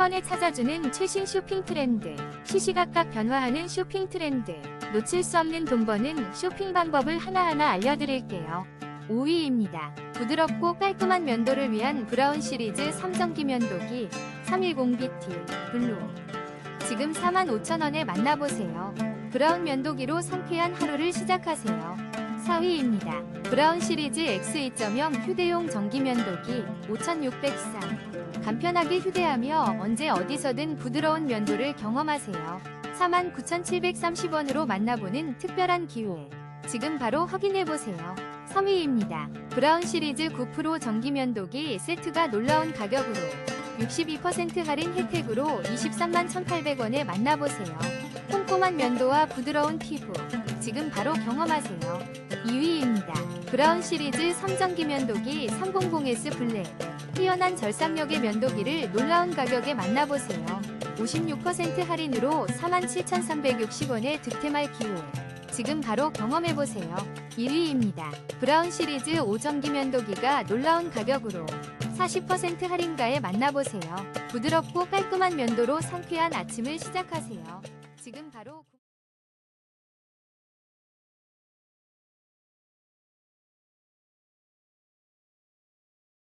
번에 찾아주는 최신 쇼핑 트렌드, 시시각각 변화하는 쇼핑 트렌드, 놓칠 수 없는 돈 버는 쇼핑 방법을 하나하나 알려드릴게요. 5위입니다. 부드럽고 깔끔한 면도를 위한 브라운 시리즈 삼성기 면도기 310BT 블루. 지금 45,000원에 만나보세요. 브라운 면도기로 상쾌한 하루를 시작하세요. 4위입니다. 브라운 시리즈 X2.0 휴대용 전기 면도기 5603. 간편하게 휴대하며 언제 어디서든 부드러운 면도를 경험하세요. 49,730원으로 만나보는 특별한 기회. 지금 바로 확인해보세요. 3위입니다. 브라운 시리즈 9프로 전기 면도기 세트가 놀라운 가격으로 62% 할인 혜택으로 23만 1,800원에 만나보세요. 꼼꼼한 면도와 부드러운 피부. 지금 바로 경험하세요. 2위입니다. 브라운 시리즈 삼전기 면도기 300S 블랙. 뛰어난 절삭력의 면도기를 놀라운 가격에 만나보세요. 56% 할인으로 47,360원에 득템할 기회. 지금 바로 경험해보세요. 1위입니다. 브라운 시리즈 5전기 면도기가 놀라운 가격으로 40% 할인가에 만나보세요. 부드럽고 깔끔한 면도로 상쾌한 아침을 시작하세요. 지금 바로